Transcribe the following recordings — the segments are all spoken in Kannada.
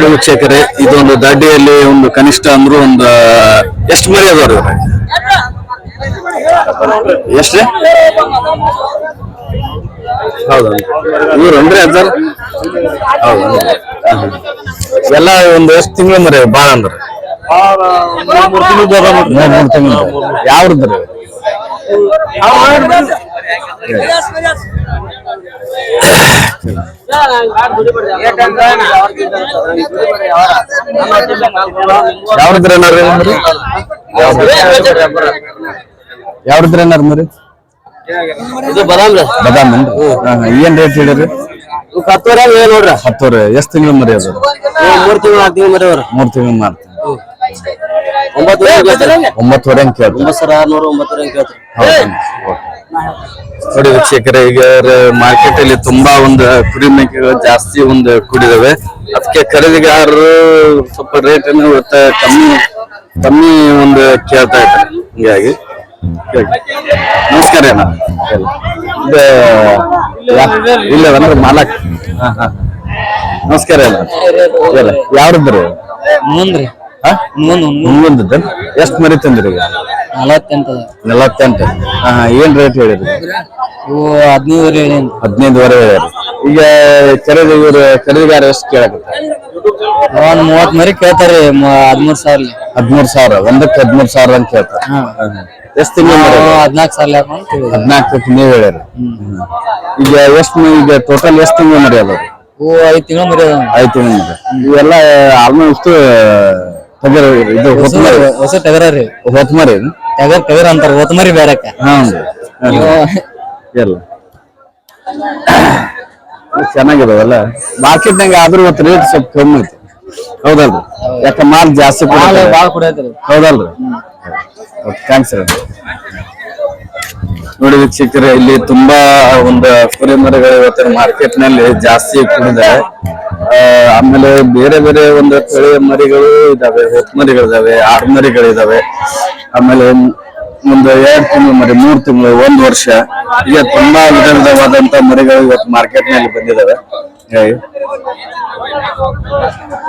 ನೋಡಿ ವೀಕ್ಷಕರೇ, ಇದೊಂದು ದಡ್ಡಿಯಲ್ಲಿ ಒಂದು ಕನಿಷ್ಠ ಅಂದ್ರು ಒಂದು ಎಷ್ಟು ಮರಿ ಅವರು ಎಷ್ಟ್ರಿ ಹೌದಾ ಇವ್ರು ಅಂದ್ರೆ ಎಲ್ಲ ಒಂದು ಎಷ್ಟು ತಿಂಗಳ ಮರಿ ಬಾಳ ಅಂದ್ರೆ? ಮೂರ್ ತಿಂಗಳು ಏನಾರ ಏನಾರ ಮರಿ? ಇದು ಬದಾಮ್ ಬದಾಮ್. ಏನ್ ರೇಟ್ ಹೇಳಿರಿ? ಹತ್ತುವರೆ ನೋಡ್ರಿ. ಹತ್ತುವರೆ ಎಷ್ಟು ತಿಂಗಳು ಮರಿ ಅದು? ಮೂರ್ ತಿಂಗಳು ನಾಲ್ಕು ತಿಂಗಳು ಮರಿ ಅವ್ರ. ಮೂರ್ ತಿಂಗಳು ಮಾಡ್ತೀನಿ ಒಂಬತ್ತು ಒಂಬತ್ತುವರೆ ಅಂತ ಕೇಳ್ತೀನಿ ಒಂಬತ್ತು ಸಾವಿರ ಆರ್ನೂರು ಒಂಬತ್ತುವರೆ ಕೇಳ್ತಾರೆ. ನೋಡಿ ವೀಕ್ಷಕರೇ ಈಗ ಮಾರ್ಕೆಟ್ ಅಲ್ಲಿ ತುಂಬಾ ಒಂದು ಕುರಿ ಮೇಕೆಗಳು ಜಾಸ್ತಿ ಒಂದು ಕುಡಿದಾವೆ. ಅದಕ್ಕೆ ಖರೀದಿಗಾರರು ಸ್ವಲ್ಪ ರೇಟ್ ಕಮ್ಮಿ ಕಮ್ಮಿ ಒಂದು ಕೇಳ್ತಾ ಇದ್ದಾರೆ. ಹೀಗಾಗಿ ನಮಸ್ಕಾರ ಅಣ್ಣ. ಇದು ಯಾ- ಇಲ್ಲ ಅಂದ್ರೆ ಮಾಲಕ್. ಹಾ ಹಾ. ನಮಸ್ಕಾರ ಅಣ್ಣ. ಯಾವ್ದು ಮುಂದ್ರಿ. ಮುಂದ್ ಎಷ್ಟು ಮರಿ ತಂದ್ರಿ ಈಗ ನಲವತ್ತೆಂಟು. ನಲವತ್ತೆಂಟು. ಹಾ ಏನ್ ರೇಟ್ ಹೇಳಿದ್ರಿ? ಇವು ಹದಿನೈದುವರೆ ಹದಿನೈದುವರೆ ಹೇಳ್ಯಾರ. ಈಗ ಖರೀದಿ ಇವ್ರು ಖರೀದಿಗಾರ ಎಷ್ಟು ಕೇಳಕ್ಕೆ ಒಂದ್ ಮೂವತ್ ಮರಿ ಕೇಳ್ತಾರಿ ಹದಿಮೂರ್ ಸಾವಿರ. ಹದಿಮೂರು ಸಾವಿರ ಒಂದಕ್ಕೆ ಹದಿಮೂರು ಸಾವಿರ ಅಂತ ಕೇಳ್ತಾರೆ. ಎಷ್ಟು ತಿಂಗಳು ಹದಿನಾಲ್ಕು ಸಾವಿರ ಹಾಕೊಂಡು ಹದಿನಾಲ್ಕಕ್ಕೆ ನೀವು ಹೇಳ್ಯಾರ ಈಗ ಎಷ್ಟು ಈಗ ಟೋಟಲ್ ಎಷ್ಟು ತಿಂಗಳು ಮರಿ ಅದಾವ ಐದು ತಿಂಗಳು ಮರಿ ಅದಾವ ಐದು ತಿಂಗಳು ಮರಿ ಇವೆಲ್ಲ ಆಲ್ಮೋಸ್ಟ್ ಟಗರ್ ಇದು ಹೊತ್ತು ಮರಿ ಹೊಸ ಟಗರ ರೀ. ಹೊತ್ಮರಿ. ಮರಿ ಟಗರ್ ಟಗರ್ ಅಂತಾರ ಹೊತ್ತ ಮರಿ ಬೇರಕ್ಕ ಹಾ ಎಲ್ಲ. ಚೆನ್ನಾಗಿದಾವಲ್ಲ? ಮಾರ್ಕೆಟ್ನಾಗ ಆದ್ರೂ ಇವತ್ತು ರೇಟ್ ಸ್ವಲ್ಪ ಕಮ್ಮಿ ಐತಿ. ಹೌದಲ್ರಿ? ಯಾಕ ಮಾಲ್ ಜಾಸ್ತಿ ಕೊಡ್ತಾರೆ. ಬಾಳ ಕುಡಿಯತ್ರಿ. ಹೌದಲ್ರಿ? ಥ್ಯಾಂಕ್ಸ್ ನೋಡಿ ವೀಕ್ಷಕರೇ ಇಲ್ಲಿ ತುಂಬಾ ಒಂದು ಕುರಿ ಮರಿಗಳು ಇವತ್ತಿನ ಮಾರ್ಕೆಟ್ನಲ್ಲಿ ಜಾಸ್ತಿ ಕುಡಿದಾವೆ ಆ, ಆಮೇಲೆ ಬೇರೆ ಬೇರೆ ಒಂದು ತಳಿಯ ಮರಿಗಳು ಇದಾವೆ ಹೊತ್ತು ಮರಿಗಳಿದಾವೆ, ಆಡು ಮರಿಗಳಿದಾವೆ. ಆಮೇಲೆ ಒಂದು ಎರಡು ತಿಂಗಳು ಮರಿ, ಮೂರು ತಿಂಗಳು, ಒಂದು ವರ್ಷ. ಈಗ ತುಂಬಾ ವಿಧ ಮರಿಗಳು ಇವತ್ತು ಮಾರ್ಕೆಟ್ನಲ್ಲಿ ಬಂದಿದಾವೆ.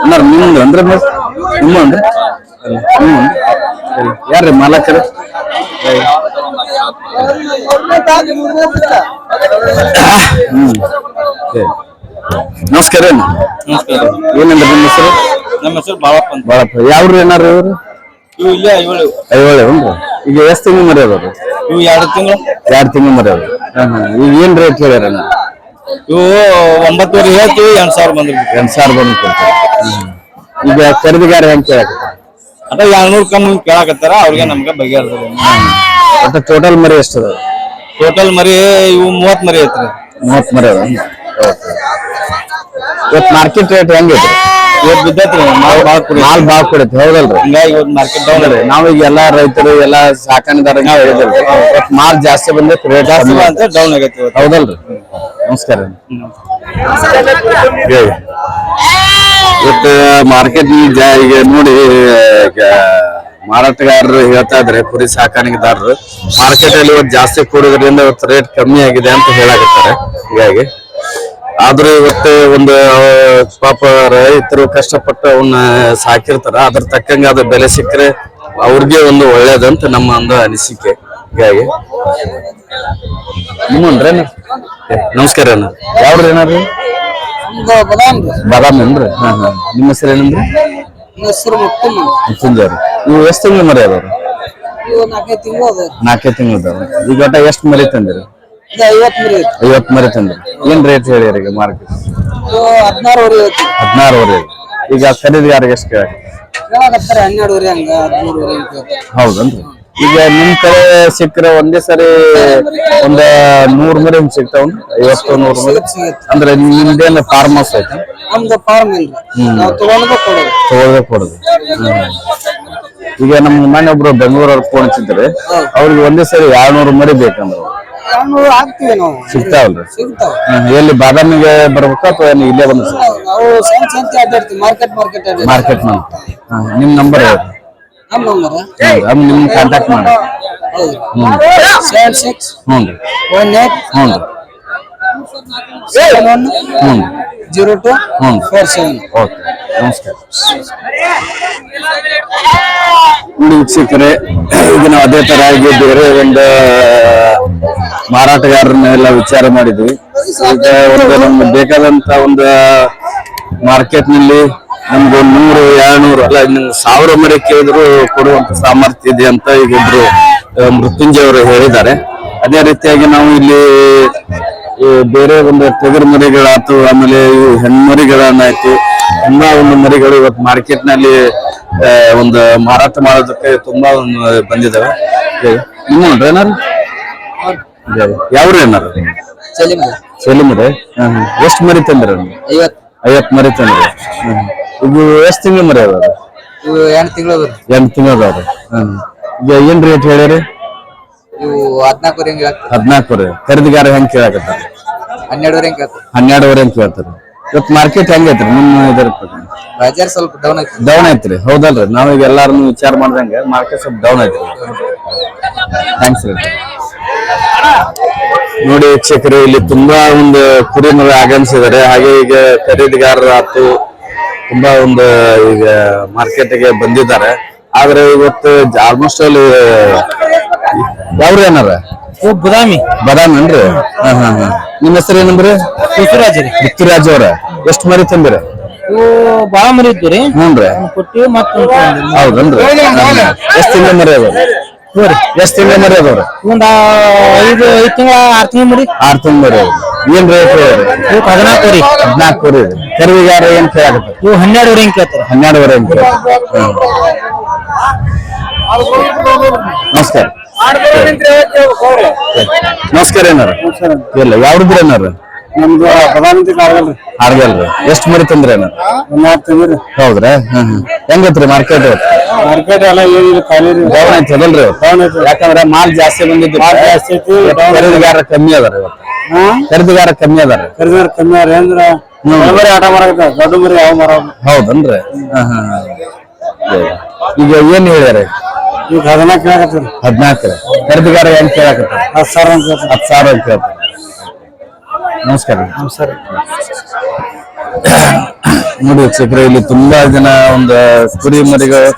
ಅಣ್ಣಾರ್, ನಿಮ್ದು ಅಂದ್ರೆ ನಿಮ್ಮ ಅಂದ್ರೆ? ಯಾರ್ರಿ ಮಾಲಕರ? ಹ್ಮ್. ನಮಸ್ಕಾರ ಅಣ್ಣ. ಏನಂದ್ರೆ ನಿಮ್ಮ ಹೆಸರು? ನಮ್ಮ ಹೆಸರು ಬಾಳಪ್ಪ ಅಂತ. ಬಾಳಪ್ಪ. ಯಾವ್ರು ಏನಾರು ಇವ್ರು? ಇವು ಇಲ್ಲೇ ಇವಳು ಐವಳೆ ಉಂಟು ಈಗ ಎಷ್ಟು ತಿಂಗಳು ಮರಿ ಅದಾವ್ರಿ? ಇವು ಎರಡು ತಿಂಗಳು. ಎರಡು ತಿಂಗಳು ಮರಿ ಅದಾವ ಈಗ ಏನ್ ರೇಟ್ ಹೇಳ್ಯಾರ ಅಣ್ಣ? ಇವು ಒಂಬತ್ತುವರೆ ಹೇಳ್ತೀವಿ ಎಂಟು ಸಾವಿರ ಬಂದ್ರಿ. ಎಂಟು ಸಾವಿರ ಬಂದು ಕೊಡ್ತಾರೆ. ಈಗ ಖರೀದಿಗಾರ ಹೆಂಗ್ ಕೇಳಕತ್ತಾರ? ಅದ ಎರಡ್ನೂರು ಕಮ್ಮಿ ಕೇಳಕತ್ತಾರ ಅವ್ರಿಗೆ ನಮ್ಗೆ ಬಗೆಹರ್ತದೆ ಒಟ್ಟು ಟೋಟಲ್ ಮರಿ ಎಷ್ಟು ಅದಾವ ಟೋಟಲ್ ಮರಿ ಇವು ಮೂವತ್ ಮರಿ ಐತ್ರಿ. ಮೂವತ್ ಮರಿ ಅದಾವ ಇವತ್ತು ಮಾರ್ಕೆಟ್ ರೇಟ್ ಹೆಂಗೈತಿ ಇವತ್ತು ಬಿದ್ದೈತ್ರಿ ಮಾಲ್ ಭಾಳ ಕುಡಿ ಮಾಲ್ ಭಾಳ ಕೊಡೈತಿ ಹೌದಲ್ರಿ? ಹಿಂಗಾಗಿ ಇವತ್ತು ಮಾರ್ಕೆಟ್ ಡೌನ್ ಹೌದಲ್ರಿ. ನಾವೀಗ ಎಲ್ಲಾ ರೈತರು ಎಲ್ಲಾ ಸಾಕಾಣಿದಾರ ಹೇಳಿದ್ರಿ ಇವತ್ತು ಮಾಲ್ ಜಾಸ್ತಿ ಬಂದೈತಿ ರೇಟ್ ಜಾಸ್ತಿ ಅಂತ ಡೌನ್ ಆಗೈತಿ ಹೌದಲ್ರಿ? ನಮಸ್ಕಾರ ಇವತ್ತು ಮಾರ್ಕೆಟ್ ಈಗ ನೋಡಿ ಈಗ ಮಾರಾಟಗಾರರು ಹೇಳ್ತಾ ಇದ್ರೆ ಕುರಿ ಸಾಕಾಣಿಕೆದಾರರು. ಮಾರ್ಕೆಟ್ ಅಲ್ಲಿ ಇವತ್ತು ಜಾಸ್ತಿ ಕೂಡೋದ್ರಿಂದ ಇವತ್ತು ರೇಟ್ ಕಮ್ಮಿ ಆಗಿದೆ ಅಂತ ಹೇಳಾಕತ್ತಾರೆ. ಹೀಗಾಗಿ ಆದ್ರೂ ಇವತ್ತೆ ಒಂದು ಪಾಪ ರೈತರು ಕಷ್ಟಪಟ್ಟು ಅವನ್ನ ಸಾಕಿರ್ತಾರ. ಅದ್ರ ತಕ್ಕಂಗೆ ಅದು ಬೆಲೆ ಸಿಕ್ಕರೆ ಅವ್ರಿಗೆ ಒಂದು ಒಳ್ಳೇದಂತ ನಮ್ಮ ಒಂದು ಅನಿಸಿಕೆ. ಹೀಗಾಗಿ. ನಿಮ್ಮನ್ರೇನ ನಮಸ್ಕಾರ ಅಣ್ಣ. ಯಾವ್ದು ಏನಾರ್ರಿ ಬಾದಾಮಿ ಏನ್ರಿ? ಹಾ ಹಾ. ನಿಮ್ಮ ಹೆಸರು ಏನಂದ್ರಿ? ಹೆಸರು ಮುತ್ತಮ್ಮ ಮುತ್ತುಂಜಾರಿ ಇವು ಎಷ್ಟು ತಿಂಗಳು ಮರಿ ಅದಾವ್ರಿ? ನಾಲ್ಕೈದು ತಿಂಗಳು ಅದ ನಾಲ್ಕೇ ತಿಂಗಳು ಅದಾವ ಈಗ ಒಟ್ಟ ಎಷ್ಟು ಮರಿ ತಂದಿರಿ? ಇದು ಐವತ್ತು ಮರಿ ತಂದ್ರಿ ಏನ್ ರೇಟ್ ಹೇಳಿರಿ ಈಗ ಮಾರ್ಕೆಟ್ ಹದಿನಾರುವರೆ ಈಗ ಖರೀದಿಗಾರಿಗೆ ಎಷ್ಟು ಕೇಳಿ ಹನ್ನೆರಡುವರೆ ಹಂಗ ಹದಿಮೂರುವರೆ ಹೌದನ್ರಿ? ಈಗ ನಿಮ್ ಕಡೆ ಸಿಕ್ಕರೆ ಒಂದೇ ಸರಿ ಒಂದ ನೂರ್ ಮರಿ ಹಿಂಗ್ ಸಿಗ್ತಾವ ಐವತ್ತು ನೂರ್ ಮರಿ. ಅಂದ್ರೆ ನಿಮ್ದೇನು ಫಾರ್ಮ್ ಹೌಸ್ ಐತಿ? ನಮ್ದು ಫಾರ್ಮ್ ನಾವು ಕೊಡೋದು. ಈಗ ನಮ್ ಮನೆ ಒಬ್ರು ಬೆಂಗಳೂರವ್ರು ಫೋನ್ ಹಚ್ಚಿದ್ರೆ. ಅವ್ರಿಗೆ ಒಂದೇ ಸರಿ ಎರಡ್ನೂರು ಮರಿ ಬೇಕಂದ್ರು. ಎರಡ್ನೂರು ಹಾಕ್ತಿವಿ ನಾವು. ಸಿಗ್ತಾವಲ್ರಿ? ಸಿಗ್ತಾವ. ಎಲ್ಲಿ ಬಾದಾಮಿಗೆ ಬರ್ಬೇಕಾ ಅಥವಾ ಏನು ಇಲ್ಲೇ ಬಂದು ನಾವು ಸಂತೆ ಅಡ್ಡಾಡ್ತೀವಿ ಮಾರ್ಕೆಟ್ ಮಾರ್ಕೆಟ್ ಅಡ್ಡಾಡ್ತೀವಿ ಮಾರ್ಕೆಟ್ ನಿಮ್ ನಂಬರ್ ನಮ್ಮ ನಂಬರ್ ಅದು ನಿಮ್ ಕಾಂಟ್ಯಾಕ್ಟ್ ಮಾಡಿ. ಹೌದು. ಸೆವೆನ್ ಸಿಕ್ಸ್ ಹ್ಞೂ ರೀ. ಒನ್ ಏಟ್ ಹ್ಞೂ ರೀ. ಸೆವೆನ್ ಒನ್ ಹ್ಞೂ ಜೀರೋ ಟು ಹ್ಞೂ ಫೋರ್ ಸೆವೆನ್ ಓಕೆ. ನಮಸ್ಕಾರ. ಈಗ ನಾವು ಅದೇ ತರ ಬೇರೆ ಒಂದು ಮಾರಾಟಗಾರನ್ನೆಲ್ಲ ವಿಚಾರ ಮಾಡಿದ್ವಿ. ಈಗ ಒಂದು ನಮ್ಗೆ ಬೇಕಾದಂತ ಒಂದು ಮಾರ್ಕೆಟ್ನಲ್ಲಿ ನಮ್ಗೆ ಒಂದು ನೂರು, ಎರಡ್ನೂರು, ಅಲ್ಲ, ಇನ್ನು ಸಾವಿರ ಮರಿ ಕೇಳಿದ್ರು ಕೊಡುವಂತ ಸಾಮರ್ಥ್ಯ ಇದೆ ಅಂತ ಈಗ ಒಬ್ರು ಮೃತ್ಯುಂಜಯ ಅವರು ಹೇಳಿದ್ದಾರೆ. ಅದೇ ರೀತಿಯಾಗಿ ನಾವು ಇಲ್ಲಿ ಬೇರೆ ಒಂದು ತೆಗರು ಮರಿಗಳಾಯ್ತು ಆಮೇಲೆ ಹೆಣ್ಮರಿಗಳನ್ನಾಯ್ತು ತುಂಬಾ ಒಂದು ಮರಿಗಳು ಇವತ್ತು ಮಾರ್ಕೆಟ್ನಲ್ಲಿ ಒಂದು ಮಾರಾಟ ಮಾಡೋದಕ್ಕೆ ತುಂಬಾ ಒಂದು ಬಂದಿದಾವೆ. ನಿಮ್ಮ ಏನಾರು? ಯಾವ್ರು ಏನಾರು? ಸಲೀಮ್ ಸೆಲಿಮರೆ ಎಷ್ಟು ಮರಿ ತಂದ್ರ ಐವತ್ ಮರಿ ತಂದ್ರಿ. ಇದು ಎಷ್ಟ್ ತಿಂಗಳ ಮರಿ ಇವು ಎಂಟು ತಿಂಗಳು ಎಂಟ್ ತಿಂಗಳು ಅದಾವ್ರಿ ಹ್ಮ್ ಈಗ ಏನ್ ರೇಟ್ ಹೇಳಿರಿ? ಇವು ಹದಿನಾಲ್ಕು ಹಿಂಗೆ ಆಗ್ತದೆ ಹದಿನಾಲ್ಕು ರೀ ಖರೀದಿಗಾರ ಹೆಂಗ್ ಕೇಳಾಕತ್ತಾರ? ಹನ್ನೆರಡುವರೆ ಹನ್ನೆರಡುವರೆ ಅಂತ ಕೇಳ್ತಾರೆ? ಇವತ್ತು ಮಾರ್ಕೆಟ್ ಹೆಂಗೈತ್ರಿ? ನಿಮ್ಮ ಇದರ ಪ್ರಕಾರ? ಬಜಾರ್ ಸ್ವಲ್ಪ ಡೌನ್ ಐತಿ ಡೌನ್ ಐತ್ರಿ? ಹೌದಲ್ರಿ? ನಾವೀಗ ಎಲ್ಲಾರನು ವಿಚಾರ ಮಾಡ್ದಂಗೆ ಮಾರ್ಕೆಟ್ ಸ್ವಲ್ಪ ಡೌನ್ ಐತ್ರಿ. ಥ್ಯಾಂಕ್ಸ್ ರೀ. ನೋಡಿ ವೀಕ್ಷಕರು ಇಲ್ಲಿ ತುಂಬಾ ಒಂದು ಕುರಿ ಮರಿ ಆಗಮಿಸಿದ್ದಾರೆ. ಹಾಗೆ ಈಗ ಖರೀದಿಗಾರರು ಆತು ತುಂಬಾ ಒಂದು ಈಗ ಮಾರ್ಕೆಟ್ಗೆ ಬಂದಿದ್ದಾರೆ. ಆದ್ರೆ ಇವತ್ತು ಆಲ್ಮೋಸ್ಟ್ ಅಲ್ಲಿ ಯಾವ್ರು ಏನಾರ? ಬದಾಮಿ. ಬದಾಮಿ ಏನ್ರಿ? ಹಾ ಹಾ ಹಾ. ನಿಮ್ಮ ಹೆಸರು ಏನಂದ್ರಿ ಪೃಥ್ವಿರಾಜ್ ರೀ. ಪೃಥ್ವಿರಾಜ್ ಅವ್ರ. ಎಷ್ಟು ಮರಿ ತಂದಿರ? ಇವು ಬಾಳ ಮರಿ ಇದ್ದು ರೀ. ಹ್ಞೂನ್ರಿ ಕೊಟ್ಟಿವಿ ಮತ್ತೆ ಹೌದನ್ರಿ? ಎಷ್ಟ್ ತಿಂಗಳ ಮರಿ ಅದಾವ ಎಷ್ಟ್ ತಿಂಗಳ ಮರಿ ಅದಾವ್ರಿ? ಒಂದ್ ಐದು ಐದು ತಿಂಗಳ ಆರ್ ತಿಂಗಳ ಮರಿ. ಆರ್ ತಿಂಗಳ ಮರಿ ಏನ್ ರೇಟ್ ಇವು ಹದಿನಾಲ್ಕು ರೀ ಹದಿನಾಲ್ಕು ರೀ ಕರಿವಿಗಾರ ಏನ್ ಕೇಳಾಕತ್ತ ಇವು ಹನ್ನೆರಡುವರೆ ಹಿಂಗ್ ಕೇಳ್ತಾರೆ? ಹನ್ನೆರಡುವರೆ ಅಂತ ನಮಸ್ಕಾರ. ನಮಸ್ಕಾರ ಏನಾರ? ಇಲ್ಲ ಯಾವ್ದು ಏನಾರ? ನಮ್ದು ಪ್ರಧಾನಮಂತ್ರಿ ಕಾಗಲ್ರಿ ಹಾಡ್ಗಲ್ರಿ. ಎಷ್ಟ್ ಮರಿ ತಂದ್ರಿ ಏನಾರ ಹೌದ್ರ? ಹೆಂಗತ್ರಿ ಮಾರ್ಕೆಟ್ ಮಾರ್ಕೆಟ್ ಎಲ್ಲ ಏನಿಲ್ಲ ಖಾಲಿ ರೀ. ಡೌನ್ ಐತಿ ಅದಲ್ರಿ ಯಾಕಂದ್ರೆ ಮಾಲ್ ಜಾಸ್ತಿ ಬಂದಿದ್ದು ಜಾಸ್ತಿ ಐತಿ ಖರೀದಿಗಾರ ಕಮ್ಮಿ ಅದಾರ ಇವತ್ತು. ಖರೀದಿಗಾರ ಕಮ್ಮಿ ಅದಾರ. ಖರೀದಿಗಾರ ಕಮ್ಮಿ ಅದ್ರ. ಅಂದ್ರ ಮರಿ ಆಟ ಮಾಡಕತ್ತ ದೊಡ್ಡ ಮರಿ ಯಾವ ಮರ? ಹೌದನ್ರಿ? ಹಾ, ಹಾ, ಹಾ. ಈಗ ಏನ್ ಹೇಳ್ಯಾರ ಈಗ ಹದಿನಾಲ್ಕು ಹೇಳಕತ್ತೀರಿ ಹದಿನಾಲ್ಕು ಖರೀದಿಗಾರ ಏನ್ ಕೇಳಾಕತ್ತಾರ? ಹತ್ತು ಸಾವಿರ ಅಂತ ಹೇಳ್ತಾರೆ ಹತ್ತು ಸಾವಿರ ಅಂತ ಕೇಳ್ತಾರೆ ನಮಸ್ಕಾರ ನಮಸ್ಕಾರ ನೋಡಿ ವೀಕ್ಷಕರೇ ಇಲ್ಲಿ ತುಂಬಾ ಜನ ಒಂದು ಕುರಿ ಮರಿಗಳು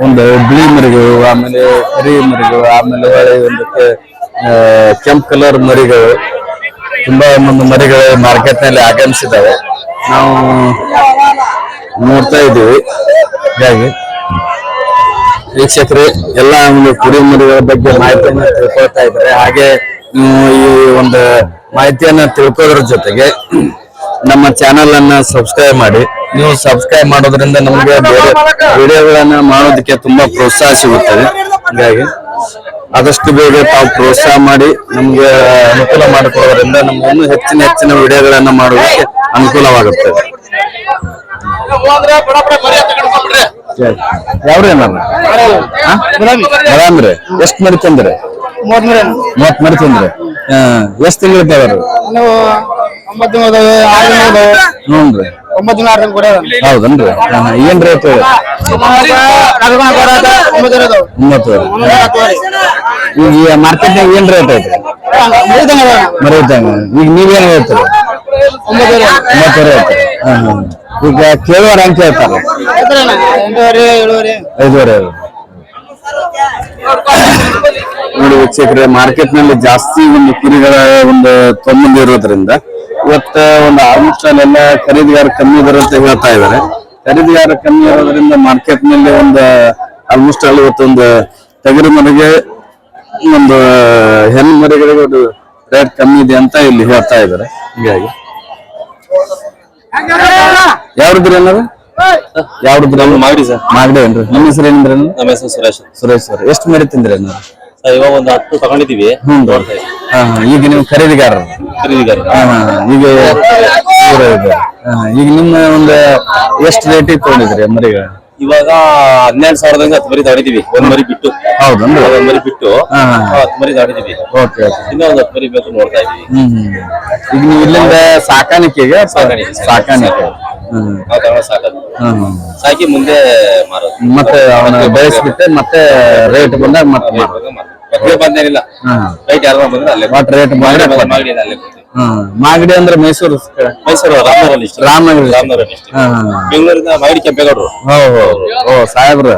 ಒಂದು ಬಿಳಿ ಮರಿಗಳು ಆಮೇಲೆ ಕರಿ ಮರಿಗಳು ಆಮೇಲೆ ಒಂದು ಕೆ- ಆ, ಕೆಂಪು ಕಲರ್ ಮರಿಗಳು ತುಂಬಾ ಒಂದು ಮರಿಗಳು ಮಾರ್ಕೆಟ್ನಲ್ಲಿ ಆಗಮಿಸಿದಾವೆ ನಾವು ನೋಡ್ತಾ ಇದ್ದೀವಿ. ಹೀಗಾಗಿ ವೀಕ್ಷಕರು, ಎಲ್ಲ ಒಂದು ಬಗ್ಗೆ ಮಾಹಿತಿಯನ್ನ ತಿಳ್ಕೊಳ್ತಾ ಇದ್ದಾರೆ. ಹಾಗೆ ಈ ಒಂದು ಮಾಹಿತಿಯನ್ನ ತಿಳ್ಕೊಳ್ಳೋದ್ರ ಜೊತೆಗೆ ನಮ್ಮ ಚಾನೆಲ್ ಅನ್ನ ಸಬ್ಸ್ಕ್ರೈಬ್ ಮಾಡಿ. ನೀವು ಸಬ್ಸ್ಕ್ರೈಬ್ ಮಾಡೋದ್ರಿಂದ ನಮಗೆ ಬೇರೆ ವಿಡಿಯೋಗಳನ್ನ ಮಾಡೋದಕ್ಕೆ ತುಂಬಾ ಪ್ರೋತ್ಸಾಹ ಸಿಗುತ್ತದೆ. ಹೀಗಾಗಿ ಆದಷ್ಟು ಬೇಗ ತಾವು ಪ್ರೋತ್ಸಾಹ ಮಾಡಿ, ನಮ್ಗೆ ಅನುಕೂಲ ಮಾಡಿಕೊಡೋದ್ರಿಂದ ನಮ್ಗೆ ಹೆಚ್ಚಿನ ಹೆಚ್ಚಿನ ವಿಡಿಯೋಗಳನ್ನ ಮಾಡೋದಕ್ಕೆ ಅನುಕೂಲವಾಗುತ್ತದೆ. ಯಾವ್ರಿ ಬರಾಮ್ರಿ ಎಷ್ಟ್ ಮರಿ ತಂದ್ರಿ? ಮೂವತ್ ಮರಿ. ತಂದ್ರಿ. ಹಾ. ಎಷ್ಟ್ ತಿಂಗಳು ಇದ್ದಾವ್ರಿ. ಹ್ಞೂನ್ರಿ ಒಂಬತ್ತು ಆರು ಹೌದನ್ರಿ? ಹಾ. ಏನ್ ರೇಟ್ ಈಗ ಮಾರ್ಕೆಟ್ನಾಗ ಏನ್ ರೇಟ್ ಐತಿ ಮರಿತಂಗ ಈಗ ನೀವೇನ್ ಹೇಳ್ತೀರಿ? ಒಂಬತ್ತು ರೇಟ್ ಹಾ ಹಾ. ಈಗ ಕೇಳುವರ ಅಂತ ಹೇಳ್ತಾರೆ. ಐದುವರೆ ನೋಡಿ ವೀಕ್ಷಕರೆ ಮಾರ್ಕೆಟ್ನಲ್ಲಿ ಜಾಸ್ತಿ ಒಂದು ಕುರಿಗಳ ಒಂದು ತೊಂಬಂದು ಇರೋದ್ರಿಂದ ಇವತ್ತ ಒಂದು ಆಲ್ಮೋಸ್ಟ್ ಅಲ್ಲೆಲ್ಲ ಖರೀದಿಗಾರ ಕಮ್ಮಿ ಇದಾರೆ ಅಂತ ಹೇಳ್ತಾ ಇದಾರೆ ಖರೀದಿಗಾರ ಕಮ್ಮಿ ಇರೋದ್ರಿಂದ ಮಾರ್ಕೆಟ್ನಲ್ಲಿ ಒಂದು ಆಲ್ಮೋಸ್ಟ್ ಅಲ್ಲಿ ಇವತ್ತೊಂದು ಟಗರು ಮನೆಗೆ ಒಂದು ಹೆಣ್ಣು ಮರಿಗಳಿಗೆ ಒಂದು ರೇಟ್ ಕಮ್ಮಿ ಇದೆ ಅಂತ ಇಲ್ಲಿ ಹೇಳ್ತಾ ಇದಾರೆ ಹೀಗಾಗಿ ಯಾವ್ದು ಅನ್ನೋದು? ಯಾವ್ದು ಮಾಡಿ ಸರ್. ಮಾಗಡಿ ಏನ್ರಿ? ನಿಮ್ಮ ಹೆಸರು ಏನಂದ್ರೆ ನಮ್ಮ ಹೆಸರು ಸುರೇಶ್. ಸುರೇಶ್ ಸರ್. ಎಷ್ಟು ಮರಿ ತಿಂದ್ರಿ ಅನ್ನೋದು? ಸರ್ ಇವಾಗ ಒಂದು ಹತ್ತು ತಗೊಂಡಿದೀವಿ ಹ್ಮ್. ನೋಡ್ತಾ ಇದ್ದೀವಿ. ಹಾ, ಹಾ. ಈಗ ನೀವು ಖರೀದಿಗಾರರು? ಖರೀದಿಗಾರ ಹಾ, ಹಾ. ಈಗ ಇವ್ರು ಇದ್ದಾರೆ. ಹಾ, ಈಗ ನಿಮ್ಮ ಒಂದು ಎಷ್ಟು ರೇಟಿಗೆ ತಗೊಂಡಿದ್ರಿ ಮರಿಗ ಇವಾಗ ಹನ್ನೆರಡು ಸಾವಿರದಂಗೆ ಹತ್ತು ಮರಿ ತಗೊಂಡಿದೀವಿ ಒಂದ್ ಮರಿ ಬಿಟ್ಟು ಹೌದು ಒಂದ್ ಮರಿ ಬಿಟ್ಟು. ಹತ್ತು ಮರಿ ತಗೊಂಡಿದೀವಿ ಓಕೆ ಇನ್ನೊಂದು ಇನ್ನೂ ಒಂದ್ ಹತ್ತು ಮರಿ ಬೇಕು ನೋಡ್ತಾ ಇದೀವಿ. ಈಗ ನೀವು ಇಲ್ಲಿಂದ ಸಾಕಾಣಿಕೆಗೆ ಸಾಕಾಣಿಕೆ. ಸಾಕಾಣಿಕೆ ನಾವು ತಗೊಂಡು ಸಾಕೋದು. ಸಾಕಿ ಮುಂದೆ ಮಾರೋದು ಮತ್ತೆ ಅವನ ಬಯಸ್ಬಿಟ್ಟೆ ಮತ್ತೆ ರೇಟ್ ಬಂದಾಗ ಮತ್ತೆ ಮಾಡು. ಮದ್ವೆ ಬಂದೇನಿಲ್ಲ ರೈಟ್ ಯಾರು ಬಂದ್ರೆ ಅಲ್ಲೇ ರೇಟ್. ಮಾಗಡಿ ಅಲ್ಲೇ ಹ್ಮ್ ಮಾಗಡಿ ಅಂದ್ರೆ ಮೈಸೂರು ಮೈಸೂರು ರಾಮನಗರ ಹಾ, ಹಾ. ಬೆಂಗಳೂರಿಂದ ಮಾಗಡಿ ಕೆಂಪೇಗೌಡರು. ಹೋ ಹೋ ಓ ಸಾಹೇಬ್ರು.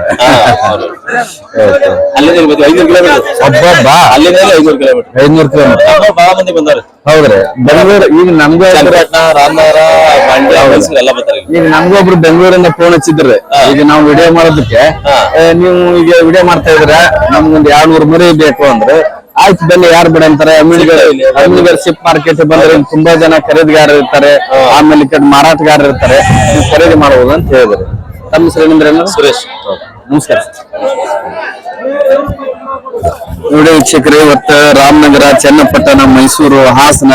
ಅಲ್ಲಿಂದ ಇಲ್ಲಿ ಬಂದ್ವಿ, ಐನೂರು ಕಿಲೋಮೀಟರ್. ಒಬ್ಬೊಬ್ಬ ಅಲ್ಲಿಂದ ಐನೂರು ಕಿಲೋಮೀಟರ್. ಐದ್ನೂರು ಕಿಲೋಮೀಟರ್. ನಮ್ಮವ್ರು ಬಹಳ ಮಂದಿ ಬಂದಾರೆ ಹೌದ್ರಿ. ಬೆಂಗಳೂರು ಈಗ ನಮ್ಗೂ ಚನ್ನಪಟ್ಟಣ ರಾಮನಗರ ಮಂಡ್ಯ ಮೈಸೂರು ಎಲ್ಲ ಬರ್ತಾರೆ. ಈಗ ನಮ್ಗೂ ಒಬ್ರು ಬೆಂಗಳೂರಿಂದ ಫೋನ್ ಹಚ್ಚಿದ್ರಿ. ಈಗ ನಾವು ವಿಡಿಯೋ ಮಾಡೋದಕ್ಕೆ ನೀವು ಈಗ ವಿಡಿಯೋ ಮಾಡ್ತಾ ಇದ್ರ ನಮ್ಗೊಂದ್ ಎರಡ್ ನೂರು ಮರಿ ಬೇಕು ಅಂದ್ರೆ ಆಯ್ತು ಬನ್ನಿ ಯಾರು ಬಿಡ ಅಂತಾರೆ. ಅಮೀನ್ಗರ್ ಶಿಪ್ ಮಾರ್ಕೆಟ್ ಬಂದ್ರೆ ತುಂಬಾ ಜನ ಖರೀದಿಗಾರ ಇರ್ತಾರೆ. ಆಮೇಲೆ ಕಡೆ ಮಾರಾಟಗಾರರು ಇರ್ತಾರೆ. ನೀವು ಖರೀದಿ ಮಾಡಬಹುದು ಅಂತ ಹೇಳಿದ್ರು. ತಮ್ಮ ಹೆಸರು ಸುರೇಶ್. ನಮಸ್ಕಾರ. ನೋಡಿ ವೀಕ್ಷಕರೇ ಇವತ್ತು ರಾಮನಗರ ಚನ್ನಪಟ್ಟಣ ಮೈಸೂರು ಹಾಸನ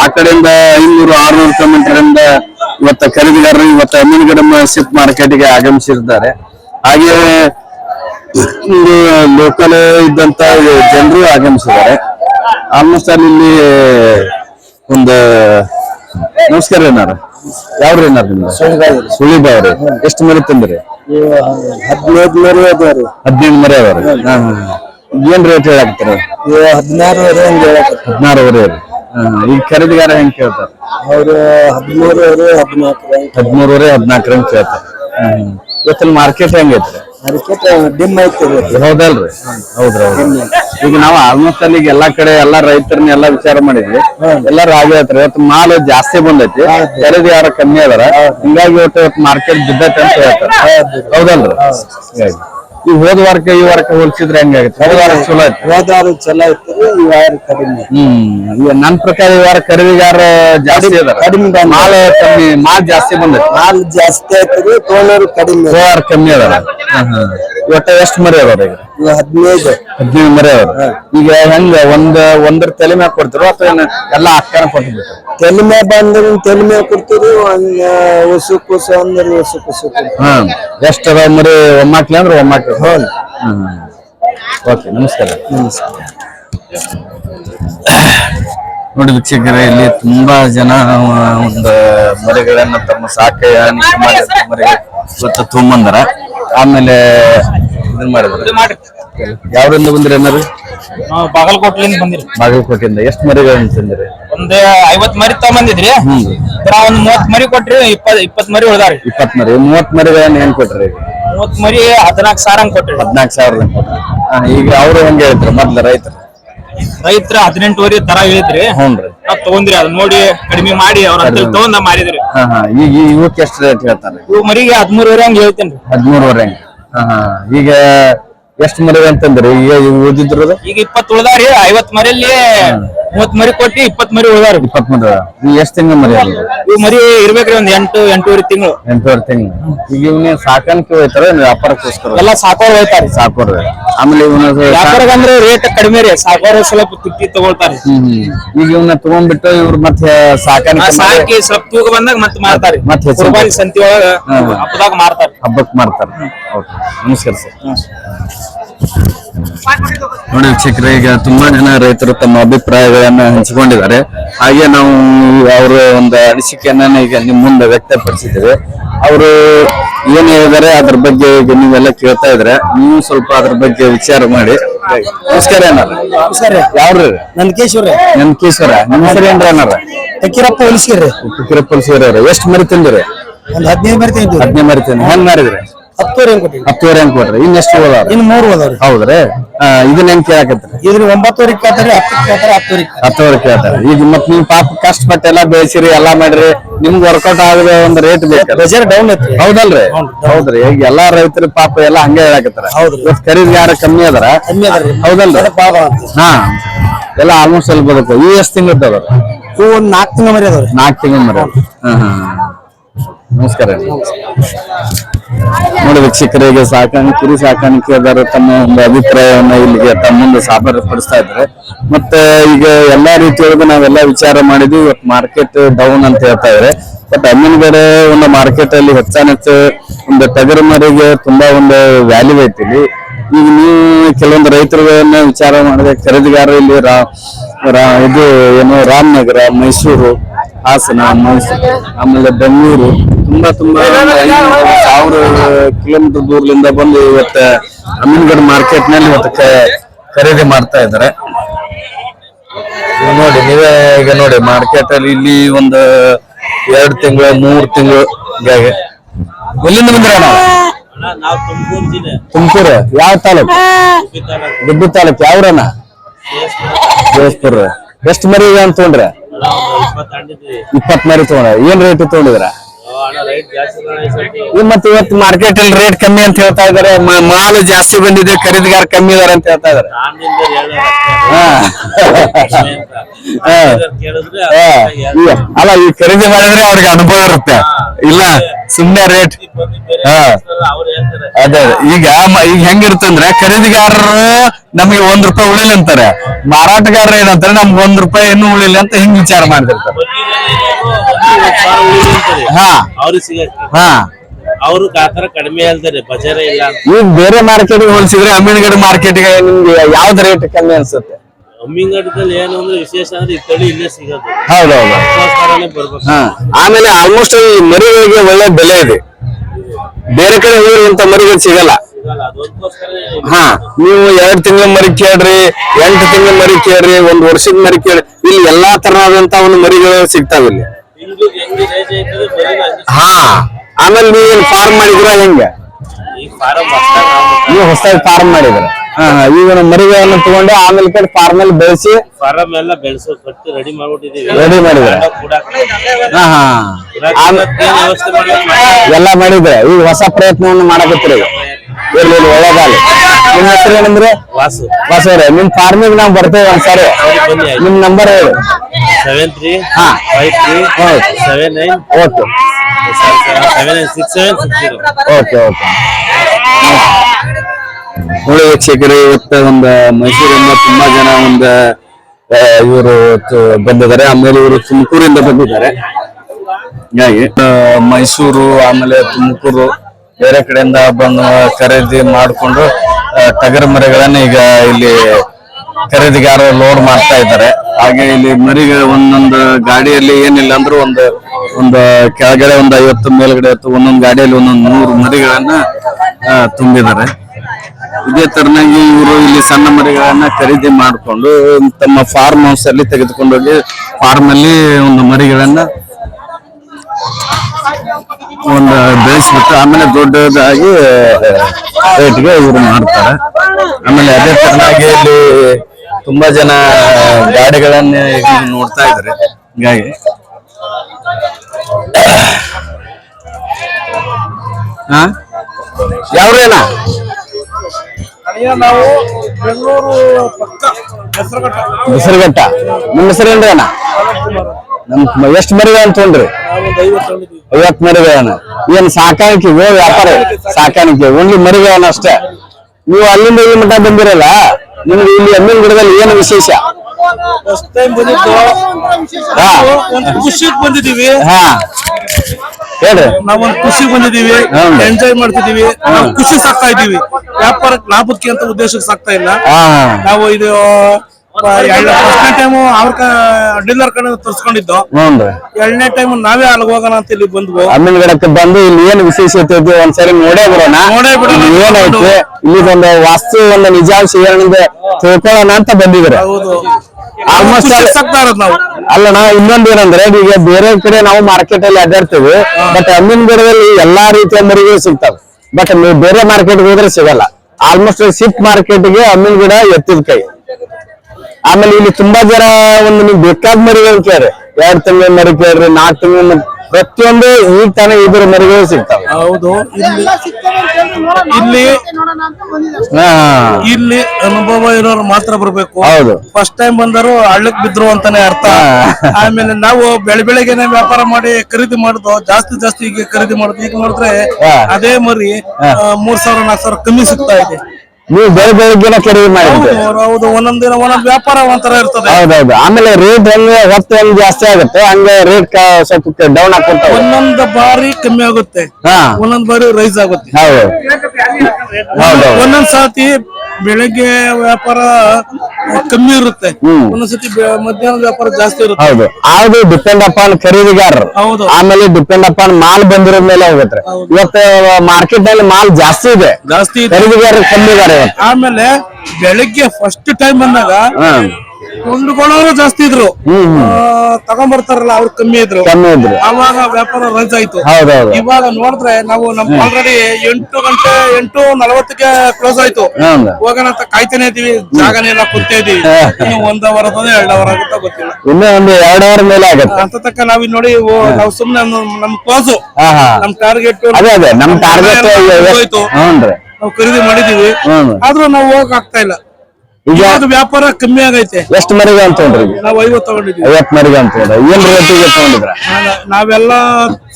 ಆ ಕಡೆಯಿಂದ ಐನೂರು ಆರ್ನೂರು ಕಿಲೋಮೀಟರ್ ಇಂದ ಇವತ್ತ ಖರೀದಿಗಾರರು ಇವತ್ತು ಅಮೀನ್ಗಡಮ್ ಶಿಪ್ ಮಾರ್ಕೆಟ್ಗೆ ಆಗಮಿಸಿದ್ದಾರೆ ಹಾಗೆ ಒಂದು ಲೋಕಲ್ ಇದ್ದಂತ ಜನರು ಆಗಮಿಸಿದ್ದಾರೆ ಆಲ್ಮೋಸ್ಟ್ ಅಲ್ಲಿ ಇಲ್ಲಿ ಒಂದು ನಮಸ್ಕಾರ ಏನಾರ ಯಾವ್ರು ಏನಾರ ನಿಮ್ದು? ಸುಳಿಬಾವ್ರಿ ಎಷ್ಟು ಮರಿ ತಂದ್ರಿ? ಹದಿನೈದು ಮರಿ ಅದಾವ್ರಿ. ಹದಿನೈದು ಮರಿ ಅದಾವ್ರಿ. ಏನ್ ರೇಟ್ ಹೇಳಾಕ್ತಾರ ಹದಿನಾರು ಹದಿನಾರುವರೆ ಹಂಗೆ ಹದಿನಾರುವರೆ. ಈಗ ಖರೀದಿಗಾರ ಹೆಂಗ್ ಕೇಳ್ತಾರ? ಅವ್ರು ಹದಿಮೂರುವರೆ ಹದಿನಾಲ್ಕು ಹದಿಮೂರುವರೆ ಹದಿನಾಲ್ಕರಂಗ್ ಕೇಳ್ತಾರ. ಹ್ಮ್. ಇವತ್ತಿನ ಮಾರ್ಕೆಟ್ ಹೆಂಗೈತ್ರಿ? ಅದಕ್ಕೆ ಡಿಮ್ ಐತಿ ಹೌದಲ್ರಿ? ಹೌದ್ರಿ ಹೌದು ಈಗ ನಾವು ಆಲ್ಮೋಸ್ಟ್ ಅಲ್ಲಿ ಈಗ ಎಲ್ಲಾ ಕಡೆ ಎಲ್ಲಾ ರೈತರನ್ನ ಎಲ್ಲಾ ವಿಚಾರ ಮಾಡಿದ್ವಿ. ಎಲ್ಲಾರು ಆಗಿ ಹತ್ರ ಇವತ್ತು ಮಾಲ್ ಜಾಸ್ತಿ ಬಂದೈತಿ ಖರೀದಿ ಯಾರ ಕಮ್ಮಿ ಅದಾರ. ಹಿಂಗಾಗಿ ಇವತ್ತು ಇವತ್ತು ಮಾರ್ಕೆಟ್ ಬಿದ್ದೈತೆ ಅಂತ ಹೇಳ್ತಾರೆ. ಹೌದಲ್ರಿ? ಹಿಂಗಾಗಿ. ಈ ಹೋದ ವಾರಕ್ಕೆ ಈ ವಾರಕ್ಕೆ ಹೋಲಿಸಿದ್ರೆ ಹೆಂಗಾಗುತ್ತೆ ಹೋದ ವಾರ ಚಲೋ ಐತಿ ಹೋದಾರು ಚಲೋ ಐತಿ ಈ ವಾರ ಕಡಿಮೆ. ಹ್ಮ್. ಈಗ ನನ್ ಪ್ರಕಾರ ಈ ವಾರ ಖರೀದಿಗಾರ ಜಾಸ್ತಿ ಅದಾರ ಕಡಿಮೆ. ಮಾಲ್ ಕಮ್ಮಿ ಮಾಲ್ ಜಾಸ್ತಿ ಬಂದೈತಿ ಮಾಲ್ ಜಾಸ್ತಿ ಆಯ್ತು. ತೋಳರು ಕಡಿಮೆ. ವಾರ ಕಮ್ಮಿ ಅದಾರ ಇವತ್ತ ಎಷ್ಟು ಮರಿ ಅದಾರ ಈಗ? ಇವ ಹದಿನೈದು. ಹದಿನೈದು ಮರಿ ಅದಾರ ಈಗ ಹೆಂಗ ಒಂದ್ ಒಂದರ ತಲೆ ಮ್ಯಾಗ ಕೊಡ್ತಿರೋ ಅಥವಾ ಏನ್ ಎಲ್ಲಾ ಅಕ್ಕನ ಕೊಟ್ಬಿಟ್ಟು ಮೇಲೆ ಬಂದ್ರೆ ತೆಲಿಮೆ ಕೊಡ್ತೀವಿ ಒಂದ್ ಉಸು ಕುಸು ಅಂದ್ರೆ ಉಸು ಕುಸು ಕೊಡ್ತೀವಿ. ಹಾ. ಎಷ್ಟ್ ಅದಾವ ಮರಿ ಒಮ್ಮಾಕ್ಲಿ ಅಂದ್ರೆ ಒಮ್ಮಾಕ್ಲಿ ಹ್ಮ್. ಓಕೆ ನಮಸ್ಕಾರ. ನೋಡಿ ವೀಕ್ಷಕರೇ ಇಲ್ಲಿ ತುಂಬಾ ಜನ ಒಂದು ಮರಿಗಳನ್ನ ತಮ್ಮ ಸಾಕ ಮರಿಗಳು ಮರಿ ಇವತ್ತು ತುಂಬಂದಾರ. ಆಮೇಲೆ ಇದನ್ ಮಾಡಿದ್ರು. ಯಾವ್ರಿಂದ ಬಂದ್ರಿ ಏನಾರು ನಾವು ಬಾಗಲಕೋಟ್ಲಿಂದ ಬಂದಿರಿ. ಬಾಗಲಕೋಟೆಯಿಂದ. ಎಷ್ಟ್ ಮರಿಗಳನ್ನ ತಂದಿರಿ? ಒಂದ್ ಐವತ್ ಮರಿ ತಗೊಂಬಂದಿದ್ರಿ. ಹ್ಮ್. ಒಂದ್ ಮೂವತ್ ಮರಿ ಕೊಟ್ರಿ ಇಪ್ಪತ್ ಇಪ್ಪತ್ ಮರಿ ಉಳ್ದಾರಿ ಇಪ್ಪತ್ ಮರಿ. ಮೂವತ್ ಮರಿಗಳನ್ನ ಏನ್ ಕೊಟ್ರಿ? ಮೂವತ್ ಮರಿ ಹದಿನಾಲ್ಕು ಸಾವಿರ ಹಂಗ್ ಕೊಟ್ರಿ. ಹದಿನಾಲ್ಕು ಸಾವಿರ ಕೊಟ್ರಿ. ಹಾ, ಈಗ ಅವ್ರು ಹೆಂಗೆ ಹೇಳ್ತಾರೆ ಮೊದ್ಲ ರೈತರು? ರೈತರ ಹದಿನೆಂಟುವರೆ ತರ ಹೇಳಿದ್ರಿ ಹ್ಞೂನ್ರಿ. ನಾವ್ ತಗೊಂಡ್ರಿ ಅದ್ ನೋಡಿ ಕಡಿಮೆ ಮಾಡಿ ಅವ್ರ ಅಂತೇಳಿ ತಗೊಂಡ ಮಾರಿದ್ರಿ ಹಾ ಹಾ. ಈಗ ಇವಕ್ಕೆ ಎಷ್ಟು ರೇಟ್ ಹೇಳ್ತಾರೆ? ಇವ್ ಮರಿಗೆ ಹದಿಮೂರುವರೆ ಹಂಗ್ ಹೇಳ್ತೇನ್ರಿ. ಹದಿಮೂರುವರೆ ಹಾ ಹಾ. ಈಗ ಎಷ್ಟು ಮರಿ ಅಂತಂದ್ರೆ? ಈಗ ಇವ್ ಉಳಿದಿದ್ರದು ಈಗ ಇಪ್ಪತ್ತು ಉಳ್ದಾರಿ ಐವತ್ ಮರಿಯಲ್ಲಿ ಮೂವತ್ ಮರಿ ಕೊಟ್ಟಿ ಇಪ್ಪತ್ ಮರಿ ಹೋದಾರ ಇಪ್ಪತ್ ಮೂರು ಎಷ್ಟ್ ತಿಂಗಳ ಮರಿ ಇವ್ ಮರಿ ಇರ್ಬೇಕ್ರಿ ಒಂದ್ ಎಂಟು ಎಂಟೂವರೆ ತಿಂಗಳು. ಎಂಟೂವರೆ ತಿಂಗಳು. ಈಗ ಇವ್ನ ಸಾಕಾಣಿಕೆ ಹೋಯ್ತಾರ ವ್ಯಾಪಾರಕ್ಕೋಸ್ಕರ? ಎಲ್ಲಾ ಸಾಕೋರ್ ಹೋಯ್ತಾರ ಸಾಕೋರ್. ಆಮೇಲೆ ಇವನ ಅಂದ್ರೆ ರೇಟ್ ಕಡಿಮೆ ರೀ. ಸಾಕೋರ್ ಸ್ವಲ್ಪ ತುಟ್ಟಿ ತಗೊಳ್ತಾರಿ ಈಗ ಇವನ್ನ ತಗೊಂಡ್ಬಿಟ್ಟು ಇವ್ರ ಮತ್ತೆ ಸಾಕಾಣಿಕೆ ಸಾಕಿ ಸ್ವಲ್ಪ ತೂಕ ಬಂದಾಗ ಮತ್ತೆ ಮಾರ್ತಾರಿ ಮತ್ತೆ ಕುರ್ಬಾನಿ ಸಂತಿ ಒಳಗ. ಹಬ್ಬದಾಗ ಮಾರ್ತಾರಿ ಹಬ್ಬಕ್ ಮಾರ್ತಾರೆ ಓಕೆ. ನಮಸ್ಕಾರ ಸರ್. ನೋಡಿ ವೀಕ್ಷಕರೇ ಈಗ ತುಂಬಾ ಜನ ರೈತರು ತಮ್ಮ ಅಭಿಪ್ರಾಯಗಳನ್ನ ಹಂಚಿಕೊಂಡಿದ್ದಾರೆ. ಹಾಗೆ ನಾವು ಅವರ ಒಂದು ಅನಿಸಿಕೆಯನ್ನ ಈಗ ನಿಮ್ ಮುಂದೆ ವ್ಯಕ್ತಪಡಿಸಿದ್ದೇವೆ. ಅವರು ಏನ್ ಹೇಳಿದಾರೆ ಅದ್ರ ಬಗ್ಗೆ ಈಗ ನೀವೆಲ್ಲ ಕೇಳ್ತಾ ಇದ್ರೆ ನೀವು ಸ್ವಲ್ಪ ಅದ್ರ ಬಗ್ಗೆ ವಿಚಾರ ಮಾಡಿ. ನಮಸ್ಕಾರ ಏನಾರ ನಮಸ್ಕಾರ ಯಾವ್ರಿ ನಂದಕೇಶ್ವರ ನಂಬಿಕೇಶ್ವರ ನಿಮ್ಮ ಹೆಸರು ಏನ್ರ ಏನಾರ ತಕ್ಕಿರಪ್ಪ ಉಳಿಸ್ಕಿರಿ ಕಿರಪ್ಪಲ್ಸಿವ್ರ ಎಷ್ಟು ಮರಿ ತಂದಿರಿ? ಒಂದ್ ಹದಿನೈದು ಮರಿ ತಿಂದ್ರಿ ಹದಿನೈದು ಮರಿ ತಂದ್ರಿ. ಹೆಂಗ್ ಮಾರಿದ್ರಿ? ಹತ್ತುವರೆ ಹೆಂಗ್ ಕೊಟ್ಟಿವಿ ಹತ್ತುವರೆ ಹೆಂಗ್ ಕೊಟ್ರಿ. ಇನ್ ಹೋದಾರ ಇನ್ ಮೂರು ಹೋದವ್ರಿ ಹೌದ್ರಿ? ಆ, ಇದನ್ನ ಹೆಂಗ್ ಕೇಳಕತ್ರಿ ಇದ್ರ ಒಂಬತ್ತುವರೆ ಕೇಳ್ತಾರೆ ಹತ್ತು ಕೇಳ್ತಾರೆ ಹತ್ತುವರೆ ಹತ್ತುವರೆ ಕೇಳ್ತಾರೆ. ಈಗ ಮತ್ ನೀವು ಪಾಪ ಕಷ್ಟಪಟ್ಟು ಎಲ್ಲಾ ಬೆಳೆಸಿರಿ ಎಲ್ಲಾ ಮಾಡ್ರಿ. ನಿಮ್ಗೆ ವರ್ಕೌಟ್ ಆಗದೆ ಒಂದ್ ರೇಟ್ ಬೇಕಲ್ಲ. ಬಜಾರ್ ಡೌನ್ ಐತ್ರಿ. ಹೌದಲ್ರಿ? ಹೌದ್ರಿ. ಈಗ ಎಲ್ಲಾ ರೈತರು ಪಾಪ ಎಲ್ಲಾ ಹಂಗೆ ಹೇಳಕತ್ತಾರ. ಹೌದ್ರಿ. ಇವತ್ ಖರೀದಿಗಾರ ಕಮ್ಮಿ ಅದಾರ? ಕಮ್ಮಿ ಅದ್ರಿ ಹೌದಲ್ರಿ? ಪಾಪ ಅಂತ. ಹಾ. ಎಲ್ಲ ಆಲ್ಮೋಸ್ಟ್ ಅಲ್ಲಿ ಬದುಕು. ಈ ಎಷ್ಟ್ ತಿಂಗಳದ ಅದಾರ ಹೂ ಒಂದ್ ನಾಲ್ಕು ತಿಂಗಳ ಮರಿ ಅದಾವ್ರಿ. ನಾಲ್ಕು ತಿಂಗಳ ಮರ. ಹಾ ಹಾ ನಮಸ್ಕಾರ. ನೋಡಿ ವೀಕ್ಷಕರಿಗೆ ಸಾಕಾಣಿಕೆ ಕುರಿ ಸಾಕಾಣಿಕೆದಾರರು ತಮ್ಮ ಒಂದು ಅಭಿಪ್ರಾಯವನ್ನ ಇಲ್ಲಿಗೆ ತಮ್ಮ ಮುಂದೆ ಸಾಬರಪಡಿಸ್ತಾ ಇದ್ದಾರೆ. ಮತ್ತೆ ಈಗ ಎಲ್ಲಾ ರೀತಿಯೊಳಗೆ ನಾವೆಲ್ಲ ವಿಚಾರ ಮಾಡಿದ್ವಿ, ಇವತ್ತು ಮಾರ್ಕೆಟ್ ಡೌನ್ ಅಂತ ಹೇಳ್ತಾ ಇದ್ರೆ ಬಟ್ ಅಮ್ಮಿನಗಡೆ ಒಂದು ಮಾರ್ಕೆಟ್ ಅಲ್ಲಿ ಹೆಚ್ಚಾನೆಚ್ಚು ಒಂದು ಟಗರು ಮರಿಗೆ ತುಂಬಾ ಒಂದು ವ್ಯಾಲ್ಯೂ ಐತಿ ಇಲ್ಲಿ. ಈಗ ನೀವು ಕೆಲವೊಂದು ರೈತರುಗಳನ್ನ ವಿಚಾರ ಮಾಡಿದ್ರೆ ಖರೀದಿಗಾರರು ಇಲ್ಲಿ ರಾ- ಇದು ಏನು ರಾಮನಗರ, ಮೈಸೂರು, ಹಾಸನ, ಮೈಸೂರು, ಆಮೇಲೆ ಬೆಂಗಳೂರು ತುಂಬಾ ತುಂಬಾ ಸಾವಿರ ಕಿಲೋಮೀಟರ್ ದೂರದಿಂದ ಬಂದು ಇವತ್ತ ಅಮ್ಮನಗಡ್ ಮಾರ್ಕೆಟ್ನಲ್ಲಿ ಇವತ್ತು ಖರೀದಿ ಮಾಡ್ತಾ ಇದ್ದಾರೆ. ನೋಡಿ, ನೀವೇ ಈಗ ನೋಡಿ ಮಾರ್ಕೆಟ್ ಅಲ್ಲಿ ಇಲ್ಲಿ ಒಂದು ಎರಡು ತಿಂಗಳು, ಮೂರ್ ತಿಂಗಳು ಹೀಗಾಗಿ ಎಲ್ಲಿಂದ ಬಂದಿರ ನಾವು ನಾವು ತುಮಕೂರು, ಯಾವ ತಾಲೂಕು? ದುಡ್ಡು ತಾಲೂಕು ಯಾವ್ರಣ ದೇವಸ್ಪುರ ಎಷ್ಟು ಮರಿ ಅಂತ ತೊಗೊಂಡ್ರೆ? ಇಪ್ಪತ್ ಮರಿ ತಗೊಂಡ್ರ. ಏನ್ ರೇಟ್ ತಗೊಂಡಿದ್ರ ಮತ್ತೆ ಇವತ್ತು ಮಾರ್ಕೆಟ್ ಅಲ್ಲಿ ರೇಟ್ ಕಮ್ಮಿ ಅಂತ ಹೇಳ್ತಾ ಇದಾರೆ. ಮಾಲ್ ಜಾಸ್ತಿ ಬಂದಿದೆ ಖರೀದಿಗಾರ ಕಮ್ಮಿ ಇದಾರೆ ಅಂತ ಹೇಳ್ತಾ ಇದಾರೆ. ಅಲ್ಲ ಈ ಖರೀದಿ ಮಾಡಿದ್ರೆ ಅವ್ರಿಗೆ ಅನುಭವ ಇರುತ್ತೆ. ಇಲ್ಲ ಸುಮ್ನೆ ರೇಟ್ ಅದೇ. ಈಗ ಈಗ ಹೆಂಗಿರ್ತಂದ್ರೆ ಖರೀದಿಗಾರರು ನಮಗೆ ಒಂದ್ ರೂಪಾಯಿ ಉಳಿಲಿ ಅಂತಾರೆ. ಮಾರಾಟಗಾರರು ಏನಂತಾರೆ ನಮ್ಗೆ ಒಂದ್ ರೂಪಾಯಿ ಇನ್ನೂ ಉಳಿಲಿ ಅಂತ ಹಿಂಗ್ ವಿಚಾರ ಮಾಡ್ತಿರ್ತಾರೆ. ಹಾ. ಅವ್ರಿಗೆ ಸಿಗಕ್ಕೆ ಹಾ. ಅವರು ಆತರ ಕಡಿಮೆ ಹೇಳ್ತಾರೆ ಬಜಾರ ಇಲ್ಲ ಈಗ ಬೇರೆ ಮಾರ್ಕೆಟ್ ಹೋಲಿಸಿದ್ರೆ ಗಡ್ ಮಾರ್ಕೆಟ್ ನಿಮ್ಗೆ ಯಾವ್ದು ರೇಟ್ ಕಮ್ಮಿ ಅನ್ಸುತ್ತೆ? ಅಮ್ಮಿಂಗಡದಲ್ಲಿ ಏನು ಅಂದ್ರೆ ವಿಶೇಷ ಅಂದ್ರೆ ಈ ತಳಿ ಇಲ್ಲೇ ಸಿಗೋದು ಹೌದೌದು. ಅದಕ್ಕೋಸ್ಕರನೇ ಬರ್ಬೇಕು. ಹಾ. ಆಮೇಲೆ ಆಲ್ಮೋಸ್ಟ್ ಈ ಮರಿಗಳಿಗೆ ಒಳ್ಳೆ ಬೆಲೆ ಇದೆ. ಬೇರೆ ಕಡೆ ಹೋದ್ರೆ ಇಂಥ ಮರಿಗಳು ಸಿಗಲ್ಲ. ಸಿಗಲ್ಲ ಹಾ. ನೀವು ಎರಡ್ ತಿಂಗಳ ಮರಿ ಕೇಳ್ರಿ ಎಂಟು ತಿಂಗಳ ಮರಿ ಕೇಳ್ರಿ ಒಂದ್ ವರ್ಷದ ಮರಿ ಕೇಳ್ರಿ ಇಲ್ಲಿ ಎಲ್ಲಾ ತರಹದಂತ ಒಂದು ಮರಿಗಳು ಸಿಗ್ತಾವ ಇಲ್ಲಿ ಹಾ ಆಮೇಲೆ ನೀವು ಫಾರ್ಮ್ ಮಾಡಿದ್ರ ಹೆಂಗೆ? ನಾವು ಹೊಸದಾಗಿ ಫಾರ್ಮ್ ಮಾಡಿದ್ರ ಹಾ ಈಗ ನಮ್ಮ ಮರಿಗಳನ್ನು ತಗೊಂಡು ಆಮೇಲೆ ಕಡೆ ಫಾರ್ಮ್ ಅಲ್ಲಿ ಬೆಳೆಸಿ ಫಾರಂ ಎಲ್ಲ ಬೆಳೆಸೋ ಕಟ್ಟಿ ರೆಡಿ ಮಾಡ್ಬಿಟ್ಟಿದೀವಿ ರೆಡಿ ಮಾಡಿದ್ರ ಹಾ ಹಾ. ಏನ್ ಎಲ್ಲ ಮಾಡಿದ್ರೆ ಈಗ ಹೊಸ ಪ್ರಯತ್ನವನ್ನು ಮಾಡಕತ್ತೀರಿ ಇರ್ಲಿ, ಒಳ್ಳೇದಾಗ್ಲಿ ನಿಮ್ಮ ಹೆಸರು ಏನಂದ್ರೆ? ವಾಸು. ಅವ್ರೆ ನಿಮ್ ಫಾರ್ಮಿಗೆ ನಾವು ಬರ್ತೇವೆ ಒಂದ್ಸಾರಿ. ನಿಮ್ ನಂಬರ್ ಹೇಳಿ. ಸೆವೆನ್ ತ್ರೀ ಹಾ. Five three. Seven nine okay. Seven nine six seven six zero okay okay. ನೋಡಿ ವೀಕ್ಷಕರೇ ಇವತ್ತು ಒಂದು ಮೈಸೂರಿಂದ ತುಂಬಾ ಜನ ಒಂದು ಇವರು ಬಂದಿದ್ದಾರೆ. ಆಮೇಲೆ ಇವರು ತುಮಕೂರಿಂದ ಬಂದಿದ್ದಾರೆ. ಹೀಗಾಗಿ ಮೈಸೂರು ಆಮೇಲೆ ತುಮಕೂರು ಬೇರೆ ಕಡೆಯಿಂದ ಬಂದು ಖರೀದಿ ಮಾಡಿಕೊಂಡು ಟಗರ್ ಮರಿಗಳನ್ನ ಈಗ ಇಲ್ಲಿ ಖರೀದಿಗಾರರು ಲೋಡ್ ಮಾಡ್ತಾ ಇದ್ದಾರೆ. ಹಾಗೆ ಇಲ್ಲಿ ಮರಿಗಳು ಒಂದೊಂದು ಗಾಡಿಯಲ್ಲಿ ಏನಿಲ್ಲ ಅಂದ್ರೂ ಒಂದು ಒಂದು ಕೆಳಗಡೆ ಒಂದು ಐವತ್ತು, ಮೇಲ್ಗಡೆ ಇತ್ತು ಒಂದೊಂದು ಗಾಡಿಯಲ್ಲಿ ಒಂದೊಂದು ನೂರು ಮರಿಗಳನ್ನ ತುಂಬಿದ್ದಾರೆ. ಇದೇ ತರನಾಗಿ ಇವರು ಇಲ್ಲಿ ಸಣ್ಣ ಮರಿಗಳನ್ನ ಖರೀದಿ ಮಾಡಿಕೊಂಡು ತಮ್ಮ ಫಾರ್ಮ್ ಹೌಸ್ ಅಲ್ಲಿ ತೆಗೆದುಕೊಂಡೋಗಿ ಫಾರ್ಮ್ ಅಲ್ಲಿ ಒಂದು ಮರಿಗಳನ್ನ ಒಂದು ಬೆಳೆಸ್ಬಿಟ್ಟು ಆಮೇಲೆ ದೊಡ್ಡದಾಗಿ ರೇಟ್ಗೆ ಇವರು ಮಾಡ್ತಾರೆ. ಆಮೇಲೆ ಅದೇ ತರನಾಗಿ ಇಲ್ಲಿ ತುಂಬಾ ಜನ ಗಾಡಿಗಳನ್ನ ನೋಡ್ತಾ ಇದ್ದಾರೆ. ಹೀಗಾಗಿ ಹಾ? ಯಾವ್ರೇನಾ? ನಾವು ಬೆಂಗಳೂರು ಹೆಸರುಘಟ್ಟ ನಿಮ್ಮ ಹೆಸರು ಅಣ್ಣ? ನಮ್ ಎಷ್ಟು ಐವತ್ತು ಐವತ್ ಮರಿಗಳನ್ನ ಏನ್ ಸಾಕಾಣಿಕೆಗೆ ವ್ಯಾಪಾರ? ಸಾಕಾಣಿಕೆ ಓನ್ಲಿ ಮರಿಗಳನ್ನ ಅಷ್ಟೇ. ನೀವು ಅಲ್ಲಿಂದ ಇಲ್ಲಿ ಮಠ ಬಂದಿರಲ್ಲ? ನಿಮ್ಗೆ ಇಲ್ಲಿ ಎಮ್ಮಿನ ಗಿಡದಲ್ಲಿ ಏನು ವಿಶೇಷ? ಫಸ್ಟ್ ಟೈಮ್ ಬಂದಿದ್ದು. ಹಾ. ಒಂದು ಖುಷಿಗೆ ಬಂದಿದೀವಿ ಹಾ. ಹೇಳ್ರಿ. ನಾವೊಂದು ಖುಷಿ ಬಂದಿದೀವಿ ಎಂಜಾಯ್ ಮಾಡ್ತಿದೀವಿ ಖುಷಿ ಸಾಕ್ತಾ ಇದೀವಿ ವ್ಯಾಪಾರಕ್ಕೆ ಲಾಭಕ್ಕೆ ಅಂತ ಉದ್ದೇಶಕ್ಕೆ ಸಾಕ್ತಾ ಇಲ್ಲ. ಹಾ. ನಾವು ಇದು ಫಸ್ಟ್ನೇ ಟೈಮು ಅವ್ರ ಡೀಲರ್ ಕಡೆ ತರ್ಸ್ಕೊಂಡಿದ್ದು. ಹ್ಞೂನ್ರಿ ಎರಡನೇ ಟೈಮ್ ನಾವೇ ಅಲ್ಲಿಗೆ ಹೋಗೋಣ ಅಂತ ಇಲ್ಲಿ ಬಂದ್ವು. ಅಮ್ಮಿನ ಗಿಡಕ್ಕೆ ಬಂದು ಇಲ್ಲಿ ಏನು ವಿಶೇಷತೆ ಇದೆ ಒಂದ್ಸರಿ ನೋಡೇ ಬಿಡೋಣ. ನೋಡೇ ಬಿಡೋಣ. ಇಲ್ಲಿ ಏನೈತಿ ಇಲ್ಲಿದೊಂದು ವಾಸ್ತು ಒಂದು ನಿಜಾಂಶ ಏನಂದ್ರೆ ತಿಳ್ಕೊಳ್ಳೋಣ ಅಂತ ಬಂದಿದ್ರೆ ಹೌದು. ಆಲ್ಮೋಸ್ಟ್ ಖುಷಿ ಸಾಕ್ತಾ ಇರೋದು ನಾವು. ಅಲ್ಲಣ್ಣ ಇನ್ನೊಂದು ಏನಂದ್ರೆ ಈಗ ಬೇರೆ ಕಡೆ ನಾವು ಮಾರ್ಕೆಟ್ ಅಲ್ಲಿ ಅಡ್ಡಾಡ್ತೀವಿ. ಬಟ್ ಹಣ್ಣಿನ ಗಿಡದಲ್ಲಿ ಎಲ್ಲಾ ರೀತಿಯ ಮರಿಗಳು ಸಿಗ್ತವೆ. ಬಟ್ ನೀವು ಬೇರೆ ಮಾರ್ಕೆಟ್ ಹೋದ್ರೆ ಸಿಗಲ್ಲ. ಆಲ್ಮೋಸ್ಟ್ ಸಿಪ್ ಮಾರ್ಕೆಟ್ಗೆ ಹಣ್ಣಿನ ಗಿಡ ಎತ್ತಿದ ಕೈ. ಆಮೇಲೆ ಇಲ್ಲಿ ತುಂಬಾ ಜನ ಒಂದು ನೀವು ಬೇಕಾದ ಮರಿಗಳು ಕೇಳ್ರಿ. ಎರಡ್ ತಿಂಗಳ ಮರಿ ಕೇಳ್ರಿ ನಾಲ್ಕು ತಿಂಗಳ ಪ್ರತಿಯೊಂದು ಈಗ ತಾನೇ ಇದ್ರ ಮರಿಗಳು ಸಿಗ್ತಾವೆ. ಹೌದು. ಇಲ್ಲಿ ಇಲ್ಲಿ ಹಾ. ಇಲ್ಲಿ ಅನುಭವ ಇರೋರು ಮಾತ್ರ ಬರ್ಬೇಕು. ಹೌದು. ಫಸ್ಟ್ ಟೈಮ್ ಬಂದರು ಹಳ್ಳಕ್ ಬಿದ್ರು ಅಂತಾನೆ ಅರ್ಥ. ಆಮೇಲೆ ನಾವು ಬೆಳೆ ಬೆಳಗ್ಗೆನೆ ವ್ಯಾಪಾರ ಮಾಡಿ ಖರೀದಿ ಮಾಡುದು ಜಾಸ್ತಿ ಜಾಸ್ತಿ ಈಗ ಖರೀದಿ ಮಾಡುದು. ಈಗ ನೋಡಿದ್ರೆ ಅದೇ ಮರಿ ಆ, ಮೂರ್ ಸಾವಿರ ನಾಲ್ಕು ಸಾವಿರ ಕಮ್ಮಿ ಸಿಗ್ತಾ ಇದೆ. ನೀವು ಬೆಳೆ ಬೆಳಗ್ಗೆನ ಖರೀದಿ ಮಾಡಿದ್ರೆ. ಹೌದು ಹೌದು ಒಂದೊಂದ್ ದಿನ ಒಂದೊಂದ್ ವ್ಯಾಪಾರ ಒಂಥರ ಇರ್ತದೆ. ಹೌದೌದು. ಆಮೇಲೆ ರೇಟ್ ಹೆಂಗೆ ಹೊತ್ತು ಹೆಂಗ್ ಜಾಸ್ತಿ ಆಗುತ್ತೆ. ಹಂಗೆ ರೇಟ್ ಸ್ವಲ್ಪ ಡೌನ್ ಆಗ್ತಾ ಒಂದೊಂದ್ ಬಾರಿ ಕಮ್ಮಿ ಆಗುತ್ತೆ. ಹಾ. ಒಂದೊಂದ್ ಬಾರಿ ರೈಸ್ ಆಗುತ್ತೆ. ಹೌದು. ಹೌದು. ಒಂದೊಂದ್ ಸತಿ ಬೆಳಗ್ಗೆ ವ್ಯಾಪಾರ ಕಮ್ಮಿ ಇರುತ್ತೆ. ಒಂದೊಂದ್ಸತಿ ಮಧ್ಯಾಹ್ನ ಸತಿ ಬೆ- ಮಧ್ಯಾಹ್ನದ ವ್ಯಾಪಾರ ಜಾಸ್ತಿ ಇರುತ್ತೆ. ಹೌದು. ಅದು ಡಿಪೆಂಡ್ ಅಪಾನ್ ಖರೀದಿಗಾರರು. ಹೌದು. ಆಮೇಲೆ ಡಿಪೆಂಡ್ ಅಪಾನ್ ಮಾಲ್ ಬಂದಿರೋದ್ ಮೇಲೆ ಹೋಗುತ್ತೆ. ಇವತ್ತು ಮಾರ್ಕೆಟ್ನಲ್ಲಿ ಮಾಲ್ ಜಾಸ್ತಿ ಇದೆ. ಜಾಸ್ತಿ ಇದೆ. ಖರೀದಿಗಾರರು ಕಮ್ಮಿ ಇದಾರೆ ಇವತ್ತು. ಆಮೇಲೆ ಬೆಳಗ್ಗೆ ಫಸ್ಟ್ ಟೈಮ್ ಬಂದಾಗ ಹ್ಮ್ ಕೊಂಡುಕೊಳ್ಳೋರು ಜಾಸ್ತಿ ಇದ್ರು. ಆ, ತಗೊಂಬರ್ತಾರಲ್ಲ ಅವ್ರು ಕಮ್ಮಿ ಇದ್ರು. ಕಮ್ಮಿ ಇದ್ರು. ಆವಾಗ ವ್ಯಾಪಾರ ರಜ್ ಆಯ್ತು. ಹೌದೌದು. ಇವಾಗ ನೋಡಿದ್ರೆ ನಾವು ನಮ್ ಆಲ್ರೆಡಿ ಎಂಟು ಗಂಟೆ ಎಂಟು ನಲವತ್ತಕ್ಕೆ ಕ್ಲೋಸ್ ಆಯ್ತು. ಹೋಗೋಣ ಅಂತ ಕಾಯ್ತಾನೆ ಇದೀವಿ. ಜಾಗನೇ ಇಲ್ಲ ಕೂರ್ತಾ ಇದೀವಿ. ಒಂದ್ ಅವರ್ ಅಥವಾ ಎರಡ್ ಅವರ್ ಆಗುತ್ತಾ ಗೊತ್ತಿಲ್ಲ. ಇನ್ನೂ ಒಂದು ಎರಡ್ ಅವರ್ ಮೇಲೆ ಆಗುತ್ತೆ. ಅಂತ ತಕ್ಕ ನಾವ್ ನೋಡಿ ನಾವು ಸುಮ್ನೆ ನಮ್- ಕ್ಲೋಸ್ ನಮ್ ಟಾರ್ಗೆಟ್ ಅದೇ ಅದೇ ನಮ್ ಟಾರ್ಗೆಟ್ ಹೋಯ್ತು ನಾವು ಖರೀದಿ ಮಾಡಿದೀವಿ. ಆದ್ರೂ ನಾವು ಹೋಗಕ್ ಆಗ್ತಾ ಇಲ್ಲ. ಈಗ ವ್ಯಾಪಾರ ಕಮ್ಮಿ ಆಗೈತೆ. ಎಷ್ಟ್ ಮರಿಗ ಅಂತ ತೊಗೊಂಡ್ರಿ ನಾವು ಐವತ್ತು ತಗೊಂಡಿದ್ವಿ ಐವತ್ ಮರಿಗೆ ಅಂತ ತೊಗೊಂಡ್ರಿ ಏನ್ ರೇಟಿಗೆ ತಗೊಂಡಿದ್ರ ನಾನ- ನಾವೆಲ್ಲ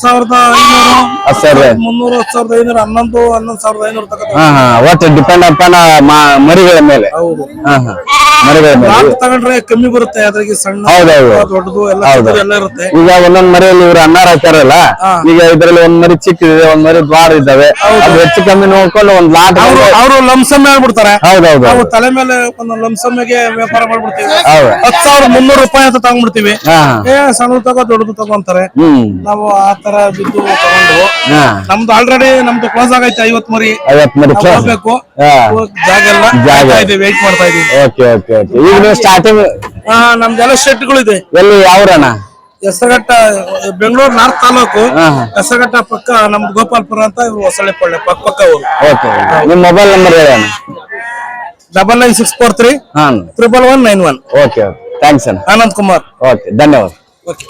ಸಾವಿರದ ಐನೂರು ಸಾವಿರದ ಮುನ್ನೂರು ಹತ್ತು ಸಾವಿರದ ಐನೂರು ಹನ್ನೊಂದು ಹನ್ನೊಂದು ಸಾವಿರದ ಐನೂರು ತಗೋ ಹಾ ಹಾ. ಒಟ್ಟು ಡಿಪೆಂಡ್ ಮರಿಗಳ ಮೇಲೆ. ಹೌದು. ಹಾ ಹಾ. ಮರಿಗಳ ಮೇಲೆ ನಾಲ್ಕು ತಗೊಂಡ್ರೆ ಕಮ್ಮಿ ಬರುತ್ತೆ ಅದ್ರಾಗೆ ಸಣ್ಣ ಹೌದೌದು. ದೊಡ್ಡದು ಎಲ್ಲ ಹೌದು. ಚಿಕ್ಕದು ಎಲ್ಲ ಇರುತ್ತೆ. ಈಗ ಒಂದೊಂದ್ ಮರಿಯಲ್ಲಿ ಇವ್ರು ಅನ್ನಾರ ಹಾಕ್ಯಾರಲ್ಲ ಈಗ ಇದ್ರಲ್ಲಿ ಒಂದ್ ಮರಿ ಚಿಕ್ಕಿದೆ ಒಂದ್ ಮರಿ ದ್ವಾರ ಇದ್ದಾವೆ. ಅದು ಹೆಚ್ಚು ಕಮ್ಮಿ ನೋಡ್ಕೊಂಡು ಒಂದ್ ಲಾಟ್ ಅವರು ಅವರು ಲಂಸಮ್ ಹೇಳ್ಬಿಡ್ತಾರೆ ಹೌದೌದು ನಾವು ತಲೆ ಮೇಲೆ ಒಂದು ಲಂಸಮ್ಗೆ ವ್ಯಾಪಾರ ಮಾಡ್ಬಿಡ್ತೀವಿ. ಹೌದು. ಹತ್ತು ಸಾವಿರ ಮುನ್ನೂರು ರೂಪಾಯಿ ಅಂತ ತಗೊಂಡ್ಬಿಡ್ತೀವಿ. ಹಾ. ಏ ಸಣ್ಣ ತಗೋ ದೊಡ್ಡದು ತಗೋ ಅಂತಾರೆ. ಹ್ಮ್. ನಾವು ಆ ತರ ಬಿದ್ದು ತಗೊಂಡು ಹಾ. ನಮ್ದು ಆಲ್ರೆಡಿ ನಮ್ದು ಕ್ಲೋಸ್ ಆಗೈತೆ ಐವತ್ ಮರಿ. ಐವತ್ ಮರಿ ನಾವು ಕ್ಲಾಸ್ ಹೋಗ್ಬೇಕು. ಹಾ. ಹೋಗ್ ಜಾಗ ಎಲ್ಲ ಜಾಗ. ವೇಟ್ ಮಾಡ್ತಾ ಇದೀವಿ ಓಕೆ ಓಕೆ ಓಕೆ ಈಗ ನೀವು ಸ್ಟಾರ್ಟಿಂಗ್ ಆ, ನಮ್ದೆಲ್ಲ ಶೆಟ್ಗಳಿದೆ. ಎಲ್ಲಿ ಯಾವ್ರಣ ಹೆಸರಘಟ್ಟ ಬೆಂಗಳೂರು ನಾರ್ತ್ ತಾಲೂಕು. ಹಾ, ಹಾ. ಹೆಸರಘಟ್ಟ ಪಕ್ಕ ನಮ್ದು ಗೋಪಾಲ್ಪುರ ಅಂತ ಇವ್ರು ಹೊಸಳೆಪಳ್ಳಿ ಪಕ್ಕ ಪಕ್ಕ ಊರು. ಓಕೆ ನಿಮ್ ಮೊಬೈಲ್ ನಂಬರ್ ಹೇಳೋಣ double nine six four three ಹಾ triple one nine one. Okay okay. Thanks ಅಣ್ಣ. ಆನಂದ್ ಕುಮಾರ್. ಓಕೆ ಧನ್ಯವಾದ. ಓಕೆ.